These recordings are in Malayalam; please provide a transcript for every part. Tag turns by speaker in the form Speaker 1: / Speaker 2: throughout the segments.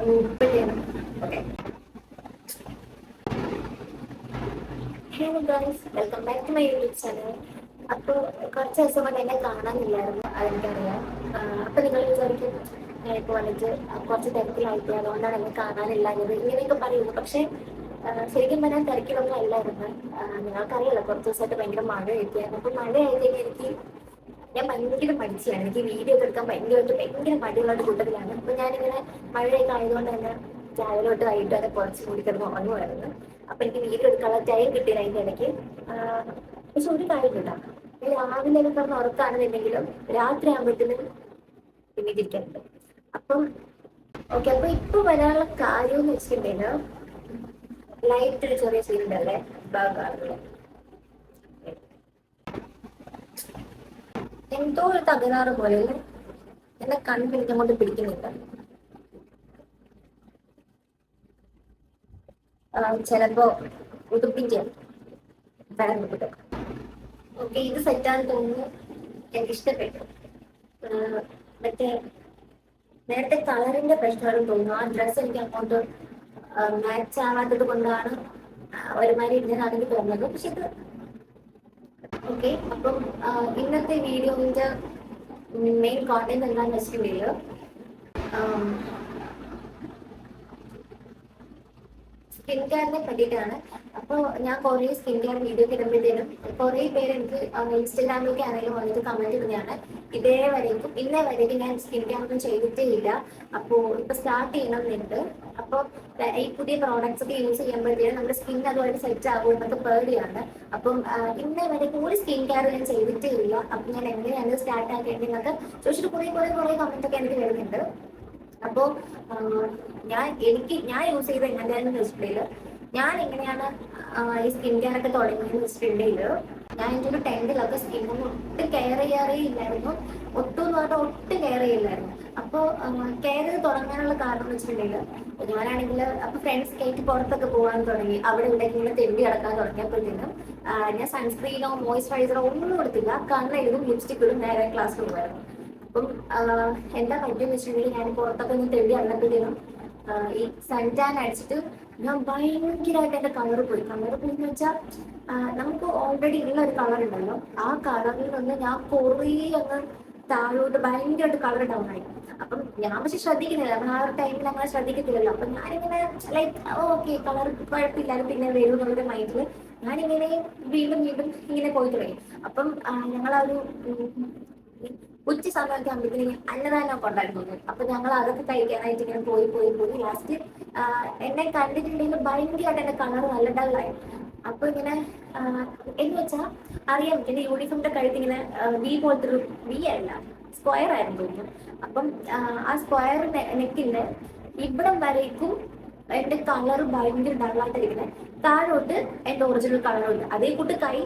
Speaker 1: Hello guys welcome back to my YouTube channel അപ്പോൾ കുറച്ച് ദിവസം കൊണ്ട് എന്നെ കാണാനില്ലായിരുന്നു അതെനിക്കറിയാം അപ്പോൾ നിങ്ങൾ വിചാരിക്കും ഞാനിപ്പോൾ വന്നിട്ട് കുറച്ച് തിരക്കിലായിട്ട് അതുകൊണ്ടാണ് എന്നെ കാണാനില്ലാഞ്ഞത് ഇങ്ങനെയൊക്കെ പറയുന്നു പക്ഷേ ശരിക്കും പറഞ്ഞാൽ തിരക്കിലൊന്നും അല്ലായിരുന്നു നിങ്ങൾക്കറിയില്ല നിങ്ങൾക്കറിയാലോ കുറച്ച് ദിവസമായിട്ട് ഭയങ്കര മഴ കിട്ടിയായിരുന്നു അപ്പോൾ മഴ ആയിക്കഴിഞ്ഞാൽ എനിക്ക് ഞാൻ ഭയങ്കര മടിച്ചാണ് എനിക്ക് വീഡിയോ ഒക്കെ എടുക്കാൻ ഭയങ്കരമായിട്ട് ഭയങ്കര മടിയുള്ള കൂട്ടത്തിലാണ്. അപ്പൊ ഞാനിങ്ങനെ മഴയൊക്കെ ആയതുകൊണ്ട് തന്നെ രാവിലോട്ട് വൈകിട്ട് വരെ കുറച്ച് കൂടി കിടന്ന് ഉറങ്ങുമായിരുന്നു അപ്പൊ എനിക്ക് വീഡിയോ എടുക്കാനുള്ള ടൈം കിട്ടിയില്ല അതിന്റെ ഇടയ്ക്ക്. പക്ഷെ ഒരു കാര്യം കിട്ടാം രാവിലെ ഒക്കെ കിടന്ന് ഉറക്കാണെന്നുണ്ടെങ്കിലും രാത്രി ആകുമ്പോഴത്തേനും പിന്നെ ഇരിക്കാറുണ്ട് അപ്പം ഓക്കെ അപ്പൊ ഇപ്പൊ വരാനുള്ള കാര്യം എന്ന് വെച്ചിട്ടുണ്ടെങ്കിൽ ലൈറ്റ് ഒരു ചെറിയ ഭാഗം. ഭാഗമാണല്ലോ എന്തോ ഒരു തകരാറ് പോലെ അല്ലേ? എന്നെ കണ്ണിലേക്ക് കൊണ്ട് പിടിക്കുന്നില്ല ചിലപ്പോ ഓക്കെ ഇത് സെറ്റാന്ന് തോന്നുന്നു. എനിക്ക് ഇഷ്ടപ്പെട്ടു. മറ്റേ നേരത്തെ കളറിന്റെ പ്രശ്നമാണെന്ന് തോന്നുന്നു. ആ ഡ്രസ്സ് എനിക്ക് അങ്ങോട്ട് മാച്ച് ആവാത്തത് കൊണ്ടാണ് ഒരുമാതിരി ഇടുന്നതാണെങ്കിൽ തോന്നുന്നത് പക്ഷെ ഇത് ഓക്കെ അപ്പം ഇന്നത്തെ വീഡിയോന്റെ മെയിൻ കോണ്ടന്റ് എന്താണെന്ന് വെച്ചിട്ടുണ്ടെങ്കിൽ സ്കിൻ കെയറിനെ പറ്റിയിട്ടാണ്. അപ്പോൾ ഞാൻ കുറേ സ്കിൻ കെയർ വീഡിയോ കിടുമ്പോഴത്തേനും കുറേ പേര് എനിക്ക് ഇൻസ്റ്റഗ്രാമിലേക്ക് ആണെങ്കിലും വന്നിട്ട് കമന്റ് ഇടുന്നതാണ്. ഇതേ വരേക്കും ഇന്നേ വരേക്കും ഞാൻ സ്കിൻ കെയർ ഒന്നും ചെയ്തിട്ടേ ഇല്ല. അപ്പോൾ ഇപ്പോൾ സ്റ്റാർട്ട് ചെയ്യണം എന്നുണ്ട് അപ്പോൾ ഈ പുതിയ പ്രോഡക്ട്സ് ഒക്കെ യൂസ് ചെയ്യുമ്പോഴത്തേക്കും നമ്മുടെ സ്കിൻ അതുപോലെ സെറ്റ് ആകും എന്നൊക്കെ പേടിയാണ്. അപ്പം ഇന്ന് വരെ ഒരു സ്കിൻ കെയർ ഞാൻ ചെയ്തിട്ടേ ഇല്ല. അപ്പം ഞാൻ എങ്ങനെയാണ് സ്റ്റാർട്ട് ആക്കേണ്ടതെന്നൊക്കെ ചോദിച്ചിട്ട് കുറേ കുറേ കുറേ കമന്റ് ഒക്കെ എനിക്ക് വരുന്നുണ്ട്. അപ്പോ ഞാൻ എനിക്ക് ഞാൻ യൂസ് ചെയ്ത എങ്ങനെയാണെന്ന് വെച്ചിട്ടുണ്ടെങ്കിൽ ഞാൻ എങ്ങനെയാണ് ഈ സ്കിൻ കെയർ ഒക്കെ തുടങ്ങിയെന്ന് വെച്ചിട്ടുണ്ടെങ്കിൽ ഞാൻ ഒരു ടെൻത്തിലൊക്കെ സ്കിന്നൊന്നും ഒട്ടും കെയർ ചെയ്യാറേ ഇല്ലായിരുന്നു. ഒട്ടും എന്ന് പറഞ്ഞാൽ ഒട്ടും കെയർ ചെയ്യില്ലായിരുന്നു. അപ്പോൾ കെയർ ചെയ്ത് തുടങ്ങാനുള്ള കാരണം എന്ന് വെച്ചിട്ടുണ്ടെങ്കിൽ ഞാനാണെങ്കിൽ അപ്പോൾ ഫ്രണ്ട്സ് കയറ്റി പുറത്തൊക്കെ പോകാൻ തുടങ്ങി. അവിടെ ഇവിടെ ഇങ്ങനെ തെണ്ടി കിടക്കാൻ തുടങ്ങിയപ്പോഴത്തേക്കും ഞാൻ സൺസ്ക്രീനോ മോയ്സ്ചറൈസറോ ഒന്നും കൊടുത്തില്ല കണ്ണെഴുതും ലിപ്സ്റ്റിക്കും നേരെ ക്ലാസ് പോകുമായിരുന്നു അപ്പം എന്താ പറ്റിയെന്ന് വെച്ചിട്ടുണ്ടെങ്കിൽ ഞാൻ പുറത്തൊക്കെ ഒന്ന് തെണ്ടി വന്നപ്പോഴത്തേനും ഈ ഈ സൺടാൻ അടിച്ചിട്ട് ഞാൻ ഭയങ്കരമായിട്ട് എന്റെ കളർ പോയി. കളർ പോയി എന്ന് വെച്ചാൽ നമുക്ക് ഓൾറെഡി ഉള്ള ഒരു കളർ ഉണ്ടല്ലോ. ആ കളറിൽ നിന്ന് ഞാൻ കുറേ അങ്ങ് താഴോട്ട് ഭയങ്കരമായിട്ട് കളർ ഡൗൺ ആയി. അപ്പം ഞാൻ പക്ഷെ ശ്രദ്ധിക്കുന്നില്ല. നമ്മൾ ആ ഒരു ടൈമിൽ അങ്ങനെ ശ്രദ്ധിക്കത്തില്ലല്ലോ. അപ്പം ഞാനിങ്ങനെ ലൈക്ക് ഓക്കെ കളർ കുഴപ്പമില്ലാതെ പിന്നെ വരും നമ്മുടെ മൈൻഡിൽ ഞാനിങ്ങനെ വീണ്ടും വീണ്ടും ഇങ്ങനെ പോയി തുടങ്ങി. അപ്പം ഞങ്ങളൊരു ഉച്ച സമയമൊക്കെ ആകുമ്പോഴത്തേക്കും അന്നദാനം ഉണ്ടായിരുന്നു. അപ്പൊ ഞങ്ങൾ അതൊക്കെ കഴിക്കാനായിട്ട് ഇങ്ങനെ പോയി പോയി പോയി. ലാസ്റ്റ് എന്നെ കണ്ടിട്ടുണ്ടെങ്കിൽ ഭയങ്കരമായിട്ട് എന്റെ കളർ നല്ല ഡള്ളായി അപ്പൊ ഇങ്ങനെ എന്ന് വെച്ചാ അറിയാം എന്റെ യൂണിഫോമിന്റെ കഴുത്ത് ഇങ്ങനെ വി പോലത്തെ ഒരു വി അല്ല സ്ക്വയർ ആയിരുന്നു. തോന്നുന്നു അപ്പം ആ സ്ക്വയർ നെക്കിന്റെ ഇവിടം വരേക്കും എന്റെ കളർ ഭയങ്കര ഡള്ളായിട്ടിരിക്കുന്നത് താഴോട്ട് എന്റെ ഒറിജിനൽ കളറുണ്ട് അതേ കൂട്ട് കൈ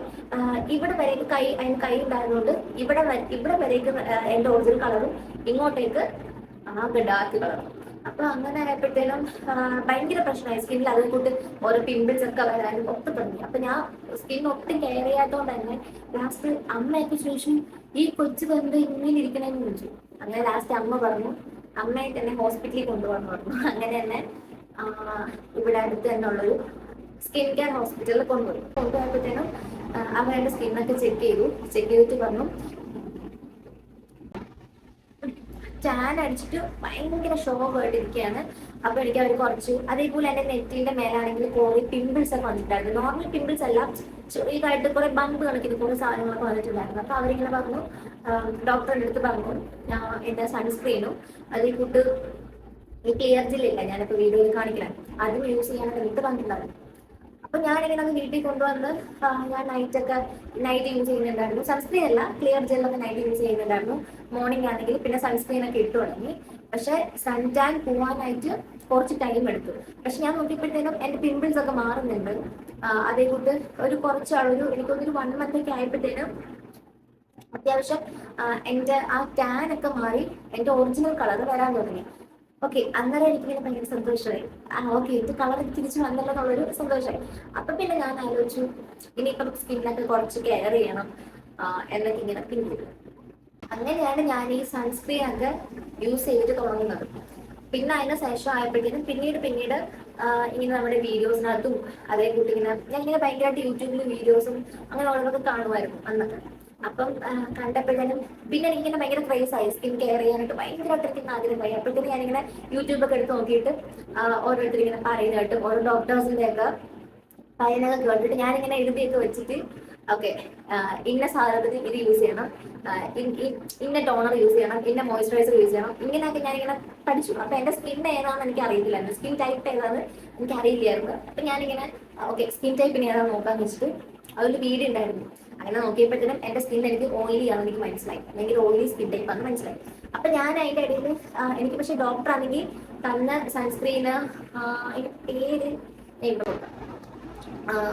Speaker 1: ഇവിടെ വരേക്ക് കൈ അതിന് കൈ ഉണ്ടായതുകൊണ്ട് ഇവിടെ വരെ- ഇവിടെ വരേക്ക് എന്റെ ഒറിജിനൽ കളറും ഇങ്ങോട്ടേക്ക് ആകെ ഡാർക്ക് കളറും അപ്പൊ അങ്ങനെ ആയപ്പോഴത്തേനും ഭയങ്കര പ്രശ്നമായി. സ്കിന്നിൽ അതേ കൂട്ട് ഓരോ പിമ്പിൾസ് ഒക്കെ വരാനും ഒക്കെ തുടങ്ങി. അപ്പൊ ഞാൻ സ്കിൻ ഒട്ടും കെയർ ചെയ്യാത്തതുകൊണ്ട് തന്നെ ലാസ്റ്റ് അമ്മയ്ക്ക് ശേഷം ഈ കൊച്ചു വെറുതെ ഇങ്ങനെ ഇരിക്കണമെന്ന് ചോദിച്ചു അങ്ങനെ ലാസ്റ്റ് അമ്മ പറഞ്ഞു അമ്മയെ തന്നെ ഹോസ്പിറ്റലിൽ കൊണ്ടുപോകാൻ പറഞ്ഞു. അങ്ങനെ തന്നെ ഇവിടെ അടുത്ത് തന്നെ ഉള്ളൊരു സ്കിൻ കെയർ ഹോസ്പിറ്റലിൽ കൊണ്ടുപോയി. കൊണ്ടുപോയപ്പോഴത്തേനും അവരുടെ സ്കിന്നൊക്കെ ചെക്ക് ചെയ്തു. ചെക്ക് ചെയ്തിട്ട് പറഞ്ഞു ടാൻ അടിച്ചിട്ട് ഭയങ്കര ഷോക്കായിട്ട് ഇരിക്കുകയാണ്. അപ്പൊ എനിക്ക് അവർ കുറച്ചു അതേപോലെ എന്റെ നെറ്റിന്റെ മേലാണെങ്കിൽ കുറെ പിമ്പിൾസ് ഒക്കെ വന്നിട്ടുണ്ടായിരുന്നു. നോർമൽ പിമ്പിൾസ് അല്ല ചെറിയതായിട്ട് കുറെ ബമ്പ് കണക്കിന് കുറെ സാധനങ്ങളൊക്കെ വന്നിട്ടുണ്ടായിരുന്നു. അപ്പൊ അവരിങ്ങനെ പറഞ്ഞു ഡോക്ടറിന്റെ അടുത്ത് പറഞ്ഞു എന്റെ സൺസ്ക്രീനും അതിൽ കൂട്ട് ഈ ക്ലിയർ ജില്ലയില്ല ഞാനിപ്പോ വീഡിയോയിൽ കാണിക്കണം. അതും യൂസ് ചെയ്യാനൊക്കെ വേണ്ടിട്ട് പറഞ്ഞിട്ടുണ്ടായിരുന്നു അപ്പൊ ഞാനിങ്ങനെ അത് വീട്ടിൽ കൊണ്ടുവന്ന് ഞാൻ നൈറ്റ് ഒക്കെ നൈറ്റ് യൂസ് ചെയ്യുന്നുണ്ടായിരുന്നു. സൺസ്ക്രീൻ അല്ല ക്ലിയർ ജെല്ലൊക്കെ നൈറ്റ് യൂസ് ചെയ്യുന്നുണ്ടായിരുന്നു. മോർണിംഗ് ആണെങ്കിൽ പിന്നെ സൺസ്ക്രീൻ ഒക്കെ ഇട്ട് തുടങ്ങി. പക്ഷെ സൺ ടാൻ പോവാനായിട്ട് കുറച്ച് ടൈം എടുത്തു. പക്ഷെ ഞാൻ നോക്കിയപ്പോഴത്തേനും എന്റെ പിമ്പിൾസ് ഒക്കെ മാറുന്നുണ്ട്. അതേ കൂട്ട് ഒരു കുറച്ച് ഒരു വൺ മന്ത് ഒക്കെ ആയപ്പോഴത്തേനും അത്യാവശ്യം എന്റെ ആ ടാൻ ഒക്കെ മാറി എന്റെ ഒറിജിനൽ കളർ വരാൻ തുടങ്ങി. ഓക്കെ അന്നേരം എനിക്കിങ്ങനെ ഭയങ്കര സന്തോഷമായി. ആ ഓക്കെ ഇത് കളർ തിരിച്ചു വന്നല്ലോ എന്നുള്ളൊരു സന്തോഷമായി. അപ്പൊ പിന്നെ ഞാൻ ആലോചിച്ചു ഇനിയിപ്പം സ്കിന്നൊക്കെ കുറച്ച് കെയർ ചെയ്യണം എന്നൊക്കെ ഇങ്ങനെ പിന്നീട് അങ്ങനെയാണ് ഞാൻ ഈ സൺസ്ക്രീൻ ഒക്കെ യൂസ് ചെയ്ത് തുടങ്ങുന്നത്. പിന്നെ അതിന് ശേഷം ആയപ്പോഴത്തേനും പിന്നീട് പിന്നീട് ഇങ്ങനെ നമ്മുടെ വീഡിയോസിനകത്തും അതേ കൂട്ടി ഇങ്ങനെ ഞാൻ ഇങ്ങനെ ഭയങ്കരമായിട്ട് യൂട്യൂബിൽ വീഡിയോസും അങ്ങനെ ഉള്ളതൊക്കെ കാണുമായിരുന്നു അന്നൊക്കെ അപ്പം കണ്ടപ്പോഴും പിന്നെ ഇങ്ങനെ ഭയങ്കര ക്രൈസ് ആയി. സ്കിൻ കെയർ ചെയ്യാനായിട്ട് ഭയങ്കര എനിക്ക് ആഗ്രഹമായി അപ്പോഴത്തേക്കും ഞാനിങ്ങനെ യൂട്യൂബൊക്കെ എടുത്ത് നോക്കിയിട്ട് ഓരോരുത്തർ ഇങ്ങനെ പറയുന്ന ഓരോ ഡോക്ടേഴ്സിന്റെ ഒക്കെ പറയുന്നതൊക്കെ കേട്ടിട്ട് ഞാനിങ്ങനെ എഴുതിയൊക്കെ വെച്ചിട്ട് ഓക്കെ ഇന്ന സാധനത്തിന് ഇത് യൂസ് ചെയ്യണം. ഇന്ന ടോണർ യൂസ് ചെയ്യണം ഇന്ന മോയ്സ്ചറൈസർ യൂസ് ചെയ്യണം. ഇങ്ങനെയൊക്കെ ഞാനിങ്ങനെ പഠിച്ചു. അപ്പൊ എന്റെ സ്കിൻ ഏതാണെന്ന് എനിക്ക് അറിയത്തില്ലായിരുന്നു. സ്കിൻ ടൈപ്പ് ഏതാണെന്ന് എനിക്ക് അറിയില്ലായിരുന്നു അപ്പൊ ഞാനിങ്ങനെ ഓക്കെ സ്കിൻ ടൈപ്പിന് ഏതാണെന്ന് നോക്കാന്ന് വെച്ചിട്ട് അതൊരു വീഡിയോ ഉണ്ടായിരുന്നു. അങ്ങനെ നോക്കിയപ്പോഴത്തേനും എന്റെ സ്കിൻ എനിക്ക് ഓയിലി ആണെന്ന് എനിക്ക് മനസ്സിലായി. അല്ലെങ്കിൽ ഓയിലി സ്കിൻ ടൈപ്പ് ആണെന്ന് മനസ്സിലായി. അപ്പൊ ഞാൻ അതിന്റെ ഇടയിൽ എനിക്ക് പക്ഷെ ഡോക്ടർ ആണെങ്കിൽ തന്ന സൺസ്ക്രീന് പേര്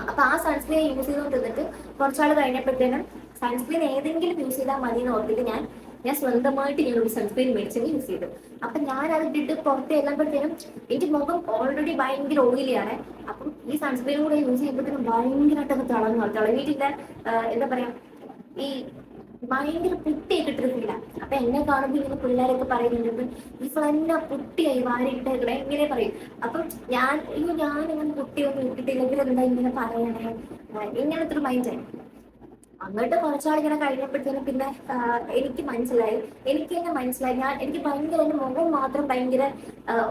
Speaker 1: അപ്പൊ ആ സൺസ്ക്രീൻ യൂസ് ചെയ്തുകൊണ്ടിരുന്നിട്ട് കുറച്ചാൾ കഴിഞ്ഞപ്പോഴത്തേനും സൺസ്ക്രീൻ ഏതെങ്കിലും യൂസ് ചെയ്താൽ മതി എന്ന് ഓർത്തിട്ട് ഞാൻ ഞാൻ സ്വന്തമായിട്ട് ഞാൻ ഒരു സൺസ്ക്രീൻ മേടിച്ചത് യൂസ് ചെയ്തു. അപ്പൊ ഞാൻ അത് ഇട്ടിട്ട് പുറത്ത് ചെല്ലുമ്പോഴത്തേനും എനിക്ക് മുഖം ഓൾറെഡി ഭയങ്കര ഓയിലിയാണ് അപ്പം ഈ സൺസ്ക്രീൻ കൂടെ യൂസ് ചെയ്യുമ്പോഴത്തേനും ഭയങ്കരമായിട്ടൊക്കെ തിളങ്ങുക തിളങ്ങിയിട്ടില്ല എന്താ പറയാ ഈ ഭയങ്കര പുട്ടിയൊക്കെ ഇട്ടിട്ടില്ല അപ്പൊ എന്നെ കാണുമ്പോൾ ഇങ്ങനെ പിള്ളേരൊക്കെ പറയുന്നുണ്ട് ഈ ഫ്ലന്ന പുട്ടിയായി വാരിട്ടേക്കണേ ഇങ്ങനെ പറയും. അപ്പം ഞാൻ അയ്യോ ഞാൻ ഇങ്ങനെ പുട്ടിയൊന്നും ഇട്ടിട്ടില്ലെങ്കിൽ എന്താ ഇങ്ങനെ പറയണേ? ഇങ്ങനത്തെ ഒരു മൈൻഡായി അങ്ങോട്ട് കുറച്ചാൾ ഇങ്ങനെ കഴിഞ്ഞപ്പോഴത്തേനും പിന്നെ എനിക്ക് മനസ്സിലായി. എനിക്ക് തന്നെ മനസ്സിലായി. ഞാൻ എനിക്ക് ഭയങ്കര എന്റെ മുഖം മാത്രം ഭയങ്കര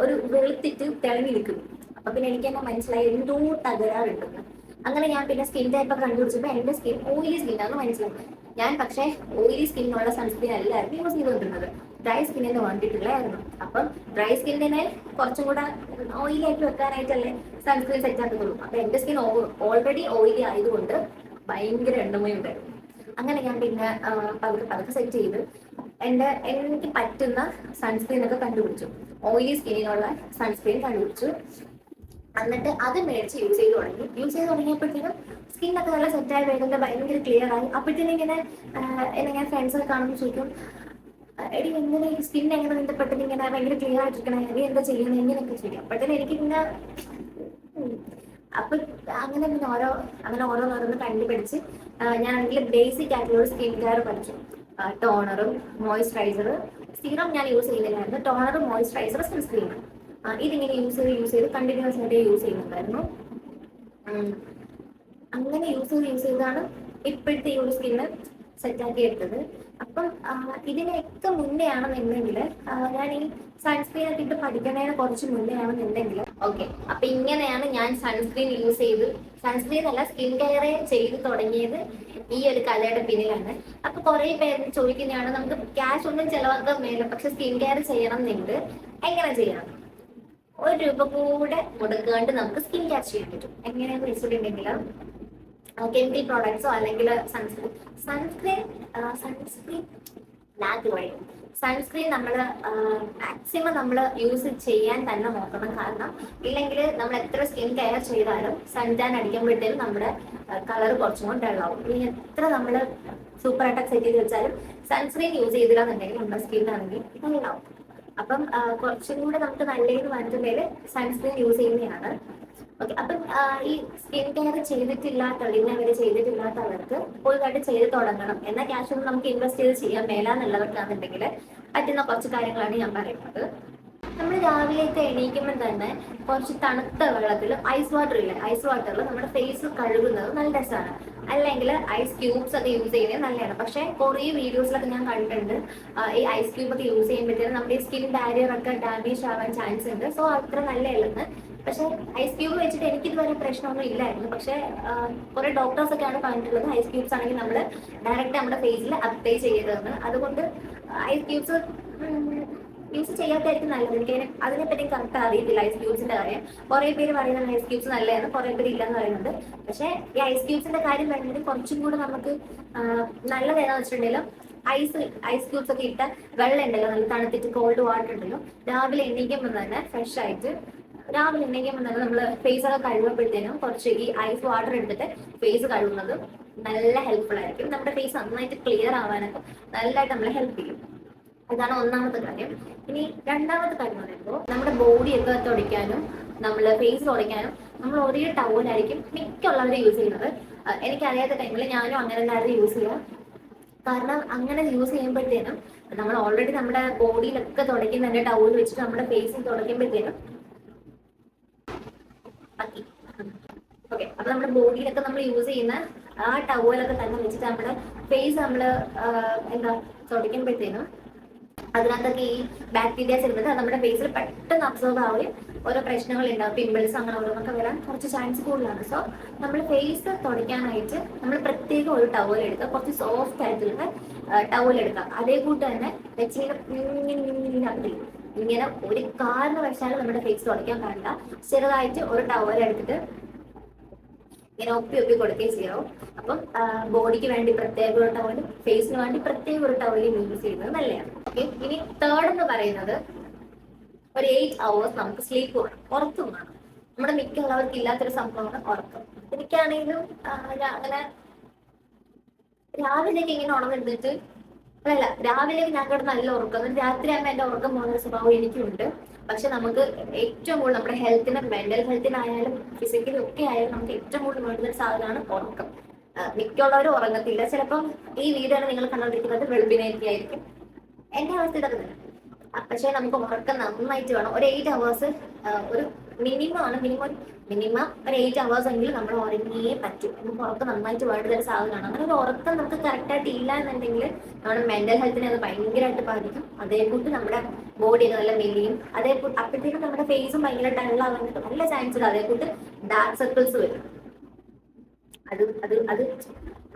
Speaker 1: ഒരു വെളുത്തിട്ട് തിളങ്ങി നിൽക്കും. അപ്പൊ പിന്നെ എനിക്ക് തന്നെ മനസ്സിലായി എന്തോ തകരാറുണ്ടെന്ന് അങ്ങനെ ഞാൻ പിന്നെ സ്കിൻ ടൈപ്പ് ഒക്കെ കണ്ടുപിടിച്ചപ്പോൾ സ്കിൻ ഓയിലി ആണെന്ന് മനസ്സിലായി. ഞാൻ പക്ഷേ ഓയിലി സ്കിന്നുള്ള സൺസ്ക്രീൻ അല്ലായിരുന്നു യൂസ് ചെയ്തുകൊണ്ടിരുന്നത്. ഡ്രൈ സ്കിന്നിന് വേണ്ടിയിട്ടുള്ളതായിരുന്നു അപ്പം ഡ്രൈ സ്കിന്നിനെ കുറച്ചും കൂടെ ഓയിലി ആയിട്ട് വെക്കാനായിട്ടല്ലേ സൺസ്ക്രീൻ സെറ്റ് ആക്കുന്നുള്ളൂ അപ്പൊ എന്റെ സ്കിൻ ഓൾറെഡി ഓയിലി ആയതുകൊണ്ട് ഭയങ്കര എണ്ണമയുണ്ടായിരുന്നു അങ്ങനെ ഞാൻ പിന്നെ പതുക്കെ പതുക്കെ സെറ്റ് ചെയ്ത് എന്റെ എനിക്ക് പറ്റുന്ന സൺസ്ക്രീൻ ഒക്കെ കണ്ടുപിടിച്ചു. ഓയിലി സ്കിന്നിനുള്ള സൺസ്ക്രീൻ കണ്ടുപിടിച്ചു. എന്നിട്ട് അത് മേടിച്ച് യൂസ് ചെയ്ത് തുടങ്ങി. യൂസ് ചെയ്ത് സ്കിൻ സ്കിന്നൊക്കെ നല്ല സെറ്റായി വരുന്നത് ഭയങ്കര ക്ലിയർ ആയി. അപ്പോഴത്തേനും ഇങ്ങനെ എന്നെ ഞാൻ ഫ്രണ്ട്സൊക്കെ കാണുമ്പോൾ ചോദിക്കും എടി എങ്ങനെ സ്കിൻ എങ്ങനെ നിന്റെ പെട്ടെന്ന് ഇങ്ങനെ ഭയങ്കര ക്ലിയർ ആയിട്ടിരിക്കണേ? എന്താ ചെയ്യുന്നത് എങ്ങനെയൊക്കെ ചോദിക്കും. അപ്പോഴത്തേനും എനിക്ക് പിന്നെ അപ്പൊ അങ്ങനെ പിന്നെ ഓരോ അങ്ങനെ ഓരോന്നോരോന്ന് കണ്ടുപിടിച്ച് ഞാനാണെങ്കിൽ ബേസിക് ആയിട്ടുള്ള സ്കിൻ കെയർ പഠിച്ചു. ടോണറും മോയ്സ്ചറൈസർ സീറം ഞാൻ യൂസ് ചെയ്യുന്നില്ലായിരുന്നു ടോണറും മോയ്സ്ചറൈസർ സൺസ്ക്രീനും ഇതിങ്ങനെ യൂസ് ചെയ്ത് യൂസ് ചെയ്ത് കണ്ടിന്യൂസ് ആയിട്ട് യൂസ് ചെയ്യുന്നുണ്ടായിരുന്നു. അങ്ങനെ യൂസ് ചെയ്ത് യൂസ് ചെയ്താണ് ഇപ്പോഴത്തെ ഈ ഒരു സ്കിന്ന് സെറ്റാക്കി എടുത്തത് അപ്പം ഇതിനൊക്കെ മുന്നേ ആണെന്നുണ്ടെങ്കിൽ ഞാൻ ഈ സൺസ്ക്രീൻ ഒക്കെ പഠിക്കുന്നതിന് കുറച്ച് മുന്നേ ആണെന്നുണ്ടെങ്കിൽ ഓക്കെ. അപ്പൊ ഇങ്ങനെയാണ് ഞാൻ സൺസ്ക്രീൻ യൂസ് ചെയ്ത് സൺസ്ക്രീൻ അല്ല സ്കിൻ കെയർ ചെയ്ത് തുടങ്ങിയത് ഈ ഒരു കലയുടെ പിന്നിലാണ്. അപ്പൊ കുറെ പേര് ചോദിക്കുന്നതാണ് നമുക്ക് ക്യാഷ് ഒന്നും ചെലവാക്കാൻ മേല പക്ഷെ സ്കിൻ കെയർ ചെയ്യണം എന്നുണ്ട് എങ്ങനെ ചെയ്യണം? ഒരു രൂപ കൂടെ മുടക്കാണ്ട് നമുക്ക് സ്കിൻ കെയർ ചെയ്യാൻ പറ്റും. എങ്ങനെയാണെന്ന് വെച്ചിട്ടുണ്ടെങ്കിൽ കെമിക്കൽ പ്രോഡക്ട്സോ അല്ലെങ്കിൽ സൺസ്ക്രീൻ സൺസ്ക്രീൻ സൺസ്ക്രീൻ ലാഗ് വഴി സൺസ്ക്രീൻ നമ്മൾ മാക്സിമം നമ്മൾ യൂസ് ചെയ്യാൻ തന്നെ നോക്കണം. കാരണം ഇല്ലെങ്കിൽ നമ്മൾ എത്ര സ്കിൻ കെയർ ചെയ്താലും സൺടാൻ അടിക്കുമ്പോഴത്തേക്കും നമ്മുടെ കളർ കുറച്ചും കൂടെ ഡള്ളാവും ഇനി എത്ര നമ്മൾ സൂപ്പർ അറ്റാക്ക് സെറ്റ് ചെയ്ത് വെച്ചാലും സൺസ്ക്രീൻ യൂസ് ചെയ്തില്ലാന്നുണ്ടെങ്കിൽ നമ്മുടെ സ്കിൻ ആണെങ്കിൽ ഡള്ളാവും അപ്പം കുറച്ചും കൂടെ നമുക്ക് നല്ലതെന്ന് പറഞ്ഞിട്ടുണ്ടെങ്കിൽ സൺസ്ക്രീൻ യൂസ് ചെയ്യുന്നതാണ്. ഓക്കെ അപ്പം ഈ സ്കിൻ കെയർ ചെയ്തിട്ടില്ലാത്ത ഇന്നവരെ ചെയ്തിട്ടില്ലാത്തവർക്ക് പുതുതായിട്ട് ചെയ്ത് തുടങ്ങണം. എന്നാൽ ക്യാഷ് ഒന്നും നമുക്ക് ഇൻവെസ്റ്റ് ചെയ്ത് ചെയ്യാൻ മേലാന്നുള്ളവർക്കാണെന്നുണ്ടെങ്കിൽ പറ്റുന്ന കുറച്ച് കാര്യങ്ങളാണ് ഞാൻ പറയുന്നത്. നമ്മൾ രാവിലെയൊക്കെ എണീക്കുമ്പോൾ തന്നെ കുറച്ച് തണുത്ത വെള്ളത്തിൽ ഐസ് വാട്ടർ ഇല്ല ഐസ് വാട്ടറിൽ നമ്മുടെ ഫേസ് കഴുകുന്നത് നല്ല രസമാണ്. അല്ലെങ്കിൽ ഐസ് ക്യൂബ്സ് ഒക്കെ യൂസ് ചെയ്യുന്നത് നല്ലതാണ്. പക്ഷേ കുറേ വീഡിയോസിലൊക്കെ ഞാൻ കണ്ടിട്ടുണ്ട്. ഈ ഐസ് ക്യൂബ് ഒക്കെ യൂസ് ചെയ്യുമ്പോഴത്തേനും നമ്മുടെ സ്കിൻ ബാരിയർ ഒക്കെ ഡാമേജ് ആവാൻ ചാൻസ് ഉണ്ട്. സോ അത്ര നല്ലതല്ലെന്ന് പക്ഷേ ഐസ് ക്യൂബ് വെച്ചിട്ട് എനിക്ക് ഇതുവരെ പ്രശ്നമൊന്നും ഇല്ലായിരുന്നു. പക്ഷെ കുറെ ഡോക്ടേഴ്സ് ഒക്കെയാണ് പറഞ്ഞിട്ടുള്ളത് ഐസ് ക്യൂബ്സ് ആണെങ്കിൽ നമ്മൾ ഡയറക്റ്റ് നമ്മുടെ ഫേസിൽ അപ്ലൈ ചെയ്യരുതെന്ന്. അതുകൊണ്ട് ഐസ് ക്യൂബ്സ് യൂസ് ചെയ്യാത്തായിരിക്കും നല്ലത്. എനിക്ക് അതിനെ അതിനെപ്പറ്റി കറക്റ്റ് അറിയത്തില്ല ഐസ് ക്യൂബ്സിന്റെ കാര്യം. കുറെ പേര് പറയുന്നത് ഐസ് ക്യൂബ്സ് നല്ലതാണ് കുറെ പേര് ഇല്ലെന്ന് പറയുന്നുണ്ട്. പക്ഷെ ഈ ഐസ് ക്യൂബ്സിന്റെ കാര്യം പറയുന്നത് കുറച്ചും കൂടെ നമുക്ക് നല്ലതേതാന്ന് നല്ലത് വെച്ചിട്ടുണ്ടെങ്കിലും ഐസ് ഐസ് ക്യൂബ്സ് ഒക്കെ ഇട്ട വെള്ളം ഉണ്ടല്ലോ നല്ല തണുത്തിട്ട് കോൾഡ് വാട്ടർ ഉണ്ടല്ലോ. രാവിലെ എണീക്കുമ്പോൾ തന്നെ ഫ്രഷ് ആയിട്ട് രാവിലെ എണീക്കുമ്പോൾ തന്നെ നമ്മൾ ഫേസ് ഒക്കെ കഴുകുമ്പോഴത്തേനും കുറച്ച് ഈ ഐസ് വാട്ടർ എടുത്തിട്ട് ഫേസ് കഴുകുന്നത് നല്ല ഹെൽപ്ഫുൾ ആയിരിക്കും. നമ്മുടെ ഫേസ് നന്നായിട്ട് ക്ലിയർ ആവാനൊക്കെ നല്ലതായിട്ട് നമ്മളെ ഹെൽപ്പ് ചെയ്യും. അതാണ് ഒന്നാമത്തെ കാര്യം. ഇനി രണ്ടാമത്തെ കാര്യം എന്ന് പറയുമ്പോൾ നമ്മുടെ ബോഡിയൊക്കെ തുടയ്ക്കാനും നമ്മൾ ഫേസ് തുടയ്ക്കാനും നമ്മൾ ഒരേ ടവലായിരിക്കും മിക്കുള്ളവരും യൂസ് ചെയ്യുന്നത്. എനിക്കറിയാത്ത ടൈമിൽ ഞാനും അങ്ങനെ എല്ലാവരും യൂസ് ചെയ്യാം. കാരണം അങ്ങനെ യൂസ് ചെയ്യുമ്പോഴത്തേനും നമ്മൾ ഓൾറെഡി നമ്മുടെ ബോഡിയിലൊക്കെ തുടയ്ക്കുന്ന ടൗൽ വെച്ചിട്ട് നമ്മുടെ ഫേസിൽ തുടയ്ക്കുമ്പോഴത്തേനും ഓക്കെ അപ്പൊ നമ്മുടെ ബോഡിയിലൊക്കെ നമ്മൾ യൂസ് ചെയ്യുന്ന ആ ടവലൊക്കെ തന്നെ വെച്ചിട്ട് നമ്മുടെ ഫേസ് നമ്മൾ എന്താ തുടയ്ക്കുമ്പോഴത്തേനും അതിനകത്തൊക്കെ ഈ ബാക്ടീരിയാസ് ഇരുന്നിട്ട് നമ്മുടെ ഫേസിൽ പെട്ടെന്ന് അബ്സോർബ് ആവുകയും ഓരോ പ്രശ്നങ്ങൾ ഉണ്ടാവും പിമ്പിൾസ് അങ്ങനെ ഓരോന്നൊക്കെ വരാൻ കുറച്ച് ചാൻസ് കൂടുതലാണ്. സോ നമ്മൾ ഫേസ് തുടയ്ക്കാനായിട്ട് നമ്മൾ പ്രത്യേകം ഒരു ടവൽ എടുക്കുക. കുറച്ച് സോഫ്റ്റ് ആയിട്ടുള്ള ടവൽ എടുക്കാം അതേ കൂട്ട് തന്നെ വെച്ചിങ്ങനെ ഇങ്ങനെ ഇങ്ങനെ ഒരു കാരണവശാലും നമ്മുടെ ഫേസ് തുടയ്ക്കാൻ പാടില്ല. ചെറുതായിട്ട് ഒരു ടവൽ എടുത്തിട്ട് ഇങ്ങനെ ഒപ്പി ഒപ്പി കൊടുക്കുകയും ചെയ്യണം. അപ്പം ബോഡിക്ക് വേണ്ടി പ്രത്യേക ഒരു ടവലും ഫേസിന് വേണ്ടി പ്രത്യേക ഒരു ടവലും യൂസ് ചെയ്യുന്നത് നല്ലതാണ്. ഓക്കെ ഇനി തേർഡ് എന്ന് പറയുന്നത് ഒരു എയ്റ്റ് അവേഴ്സ് നമുക്ക് സ്ലീപ്പ് വേണം. ഉറക്കം വേണം. നമ്മുടെ മിക്കുള്ളവർക്ക് ഇല്ലാത്തൊരു സംഭവമാണ് ഉറക്കം. എനിക്കാണെങ്കിലും അങ്ങനെ രാവിലെയൊക്കെ ഇങ്ങനെ ഉണർന്നിരുന്നിട്ട് അല്ല രാവിലെ ഞാൻ കിടന്ന് നല്ല ഉറക്കം. രാത്രി ആകുമ്പോൾ എന്റെ ഉറക്കം പോകുന്ന സ്വഭാവം എനിക്കുണ്ട്. പക്ഷെ നമുക്ക് ഏറ്റവും കൂടുതൽ നമ്മുടെ ഹെൽത്തിന് മെന്റൽ ഹെൽത്തിനായാലും ഫിസിക്കലി ഒക്കെ ആയാലും നമുക്ക് ഏറ്റവും കൂടുതൽ വേണ്ടുന്ന സാധനമാണ് ഉറക്കം. മിക്കുള്ളവരും ഉറങ്ങത്തില്ല. ചിലപ്പം ഈ വീടാണ് നിങ്ങൾ കണ്ടുകൊണ്ടിരിക്കുന്നത് വെളുപ്പിനേക്ക് ആയിരിക്കും എന്റെ അവസ്ഥ ഇതൊക്കെ പക്ഷേ നമുക്ക് ഉറക്കം നന്നായിട്ട് വേണം. ഒരു എയ്റ്റ് അവേഴ്സ് ഒരു മിനിമം ആണ്. മിനിമം മിനിമം ഒരു എയ്റ്റ് അവേഴ്സ് എങ്കിലും നമ്മൾ ഉറങ്ങിയേ പറ്റും. നമുക്ക് ഉറക്കം നന്നായിട്ട് വേണ്ട ഒരു സാധനമാണ്. അങ്ങനെ ഒരു ഉറക്കം നമുക്ക് കറക്റ്റായിട്ട് ഇല്ല എന്നുണ്ടെങ്കിൽ നമ്മുടെ മെന്റൽ ഹെൽത്തിനെ അത് ഭയങ്കരമായിട്ട് ബാധിക്കും. അതേക്കൂട്ട് നമ്മുടെ ബോഡി നല്ല മെലിയും. അതേ അപ്പോഴത്തേക്കും നമ്മുടെ ഫേസും ഭയങ്കര ഡള്ളാവാനായിട്ട് നല്ല ചാൻസ് ഉണ്ട് അതേക്കൂട്ട് ഡാർക്ക് സർക്കിൾസ് വരും. അത് അത് അത്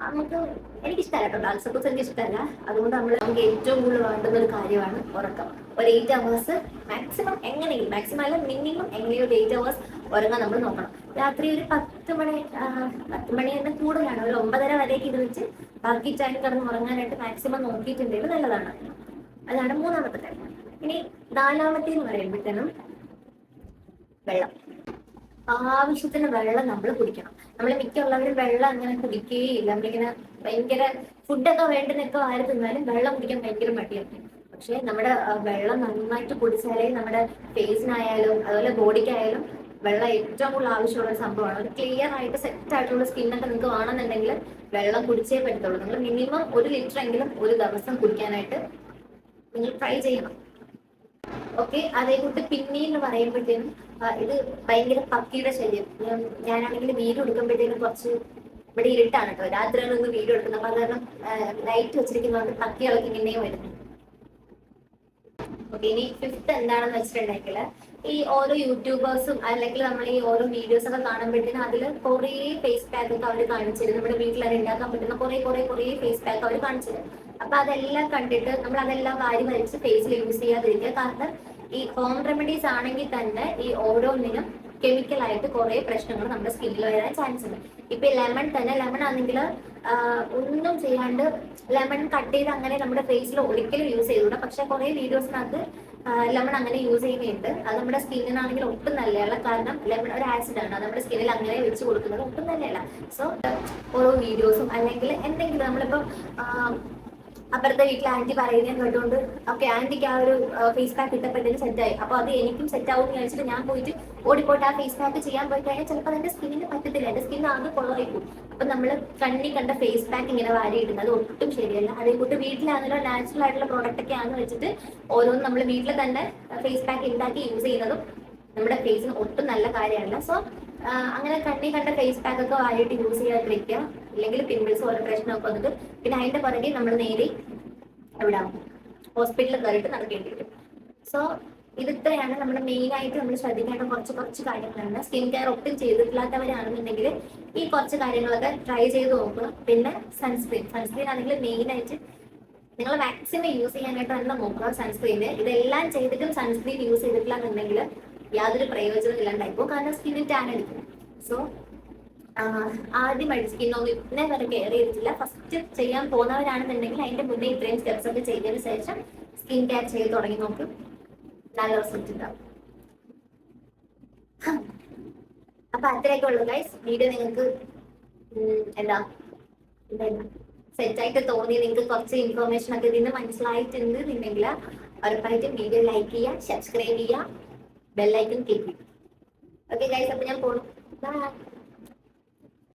Speaker 1: നമുക്ക് എനിക്കിഷ്ടമല്ല കേട്ടോ. സർക്കിൾസ് എനിക്ക് ഇഷ്ടമല്ല അതുകൊണ്ട് നമ്മൾ നമുക്ക് ഏറ്റവും കൂടുതൽ വേണ്ടുന്ന ഒരു കാര്യമാണ് ഉറക്കം. ഒരു എയ്റ്റ് അവേഴ്സ് മാക്സിമം എങ്ങനെയെങ്കിലും മാക്സിമം അല്ല മിനിമം എങ്ങനെയും ഒരു എയ്റ്റ് അവേഴ്സ് ഉറങ്ങാൻ നമ്മൾ നോക്കണം. രാത്രി ഒരു പത്ത് മണി പത്ത് മണി തന്നെ കൂടുതലാണ്. ഒരു ഒമ്പതര വരേക്ക് ഇത് വെച്ച് ബാക്കി ടൈം കിടന്ന് ഉറങ്ങാനായിട്ട് മാക്സിമം നോക്കിയിട്ടുണ്ടെങ്കിൽ നല്ലതാണ്. അതാണ് മൂന്നാമത്തെ കാര്യം. ഇനി നാലാമത്തെ എന്ന് പറയുമ്പോഴത്തേനും വെള്ളം. ആവശ്യത്തിന് വെള്ളം നമ്മൾ കുടിക്കണം. നമ്മൾ മിക്കുള്ളവരും വെള്ളം അങ്ങനെ കുടിക്കുകയില്ല നമ്മളിങ്ങനെ ഭയങ്കര ഫുഡൊക്കെ വേണ്ടുന്നൊക്കെ ആര് തിന്നാലും വെള്ളം കുടിക്കാൻ ഭയങ്കര മടിയാണ്. പക്ഷെ നമ്മുടെ വെള്ളം നന്നായിട്ട് കുടിച്ചാലേ നമ്മുടെ ഫേസിനായാലും അതുപോലെ ബോഡിക്കായാലും വെള്ളം ഏറ്റവും കൂടുതൽ ആവശ്യമുള്ള സംഭവമാണ്. ഒരു ക്ലിയർ ആയിട്ട് സെറ്റ് ആയിട്ടുള്ള സ്കിന്നൊക്കെ നിങ്ങൾക്ക് വേണമെന്നുണ്ടെങ്കിൽ വെള്ളം കുടിച്ചേ പറ്റത്തുള്ളൂ. നിങ്ങൾ മിനിമം ഒരു ലിറ്റർ എങ്കിലും ഒരു ദിവസം കുടിക്കാനായിട്ട് നിങ്ങൾ ട്രൈ ചെയ്യണം. ഓക്കെ അതേ കൂട്ട് പിന്നെ എന്ന് പറയുമ്പോഴത്തേനും ഇത് ഭയങ്കര പക്കിയുടെ ശല്യം. ഞാനാണെങ്കിൽ വീട് എടുക്കുമ്പോഴത്തേനും കുറച്ച് ഇവിടെ ഇരുട്ടാണ് കേട്ടോ. രാത്രിയാണ് ഒന്ന് വീട് എടുക്കുന്നത് അപ്പൊ അത് കാരണം ലൈറ്റ് വെച്ചിരിക്കുന്നതുകൊണ്ട് പക്കികളൊക്കെ ഇങ്ങനെയും വരുന്നു. ഓക്കെ ഇനി ഫിഫ്ത്ത് എന്താണെന്ന് വെച്ചിട്ടുണ്ടെങ്കിൽ ഈ ഓരോ യൂട്യൂബേഴ്സും അല്ലെങ്കിൽ നമ്മൾ ഈ ഓരോ വീഡിയോസ് ഒക്കെ കാണുമ്പോഴത്തേനും അതിൽ കുറേ ഫേസ് പാക്ക് ഒക്കെ അവർ കാണിച്ചിരുന്നു നമ്മുടെ വീട്ടിൽ അത് ഉണ്ടാക്കാൻ പറ്റുന്ന കുറേ കുറേ കുറേ ഫേസ് പാക്ക് അവർ കാണിച്ചിരുന്നു അപ്പൊ അതെല്ലാം കണ്ടിട്ട് നമ്മൾ അതെല്ലാം വാരി വലിച്ച് ഫേസിൽ യൂസ് ചെയ്യാതിരിക്കുക. കാരണം ഈ ഹോം റെമഡീസ് ആണെങ്കിൽ തന്നെ ഈ ഓരോന്നിനും കെമിക്കൽ ആയിട്ട് കുറെ പ്രശ്നങ്ങൾ നമ്മുടെ സ്കിന്നിൽ വരാൻ ചാൻസ് ഉണ്ട്. ഇപ്പൊ ലെമൺ തന്നെ ലെമൺ ആണെങ്കിൽ ഒന്നും ചെയ്യാണ്ട് ലെമൺ കട്ട് ചെയ്ത് അങ്ങനെ നമ്മുടെ ഫേസിൽ ഒരിക്കലും യൂസ് ചെയ്തുകൂടാ. പക്ഷെ കുറെ വീഡിയോസിനകത്ത് ലെമൺ അങ്ങനെ യൂസ് ചെയ്യുന്നുണ്ട്. അത് നമ്മുടെ സ്കിന്നിനാണെങ്കിൽ ഒട്ടും നല്ലതല്ല. കാരണം ലെമൺ ഒരു ആസിഡ് ആണ്. നമ്മുടെ സ്കിന്നിൽ അങ്ങനെ വെച്ച് കൊടുക്കുന്നത് ഒട്ടും നല്ലതല്ല. സോ ഓരോ വീഡിയോസും അല്ലെങ്കിൽ എന്തെങ്കിലും നമ്മളിപ്പോ അപ്പുറത്തെ വീട്ടിൽ ആന്റി പറയുന്നത് കേട്ടുകൊണ്ട് ഓക്കെ ആന്റിക്ക് ആ ഒരു ഫേസ് പാക്ക് ഇട്ടപ്പോഴത്തേനും സെറ്റായി അപ്പൊ അത് എനിക്കും സെറ്റ് ആവും എന്ന് വിചാരിച്ചിട്ട് ഞാൻ പോയിട്ട് ഓടിപ്പോയിട്ട് ആ ഫേസ് പാക്ക് ചെയ്യാൻ പോയി കഴിഞ്ഞാൽ ചിലപ്പോൾ എന്റെ സ്കിന്നിന് പറ്റത്തില്ല. എന്റെ സ്കിന്ന് ആകെ കൊളറായി പോകും അപ്പൊ നമ്മൾ കണ്ണി കണ്ട ഫേസ് പാക്ക് ഇങ്ങനെ വാരി ഇടുന്നത് ഒട്ടും ശരിയല്ല. അതേ വീട്ടിലാണല്ലോ നാച്ചുറൽ ആയിട്ടുള്ള പ്രോഡക്റ്റ് ഒക്കെ ആണെന്ന് വെച്ചിട്ട് ഓരോന്നും നമ്മൾ വീട്ടിൽ തന്നെ ഫേസ് പാക്ക് ഉണ്ടാക്കി യൂസ് ചെയ്യുന്നതും നമ്മുടെ ഫേസിന് ഒട്ടും നല്ല കാര്യമല്ല. സോ അങ്ങനെ കണ്ണി കണ്ട ഫേസ് പാക്ക് ഒക്കെ വാരിയിട്ട് യൂസ് ചെയ്യാതിരിക്കുക. ഇല്ലെങ്കിൽ പിമ്പിൾസ് പോലെ പ്രശ്നമൊക്കെ വന്നിട്ട് പിന്നെ അതിന്റെ പുറകെ നമ്മൾ നേരെ എവിടെ? ഹോസ്പിറ്റലിൽ കയറിയിട്ട് നടക്കേണ്ടി വരും സോ ഇതിത്രയാണ് നമ്മൾ മെയിൻ ആയിട്ട് നമ്മൾ ശ്രദ്ധിക്കേണ്ട കുറച്ച് കുറച്ച് കാര്യങ്ങളാണ്. സ്കിൻ കെയർ ഒട്ടും ചെയ്തിട്ടില്ലാത്തവരാണെന്നുണ്ടെങ്കിൽ ഈ കുറച്ച് കാര്യങ്ങളൊക്കെ ട്രൈ ചെയ്ത് നോക്കുക. പിന്നെ സൺസ്ക്രീൻ സൺസ്ക്രീൻ ആണെങ്കിൽ മെയിൻ ആയിട്ട് നിങ്ങൾ മാക്സിമം യൂസ് ചെയ്യാനായിട്ട് തന്നെ നോക്കുക സൺസ്ക്രീന് ഇതെല്ലാം ചെയ്തിട്ടും സൺസ്ക്രീൻ യൂസ് ചെയ്തിട്ടില്ല എന്നുണ്ടെങ്കിൽ യാതൊരു പ്രയോജനം ഇല്ലാണ്ടായിപ്പോ കാരണം സ്കിന്നിൽ ടാൻ അടിക്കും. സോ ആദ്യമായിട്ട് സ്കിന്നൊന്നും ഇന്നേ വരെ കെയർ ചെയ്തിട്ടില്ല. ഫസ്റ്റ് ചെയ്യാൻ പോകുന്നവരാണെന്നുണ്ടെങ്കിൽ അതിന്റെ മുന്നേ ഇത്രയും സ്റ്റെപ്സ് ഒക്കെ ചെയ്തതിന് ശേഷം സ്കിൻ കെയർ ചെയ്ത് തുടങ്ങി നോക്കും. നല്ല റിസൾട്ട് ഉണ്ടാവും. അപ്പൊ അത്രയൊക്കെ ഉള്ളു ഗൈസ് വീഡിയോ നിങ്ങൾക്ക് എന്താ സെറ്റായിട്ട് തോന്നി. നിങ്ങൾക്ക് കുറച്ച് ഇൻഫർമേഷൻ ഒക്കെ ഇതിന് മനസ്സിലായിട്ടുണ്ട് എന്നുണ്ടെങ്കിൽ ഉറപ്പായിട്ടും വീഡിയോ ലൈക്ക് ചെയ്യുക സബ്സ്ക്രൈബ് ചെയ്യുക ബെല്ലൈക്കൺ ക്ലിക്ക് ചെയ്യുക. ഓക്കെ ഗൈസ് അപ്പൊ ഞാൻ പോണു. ബൈ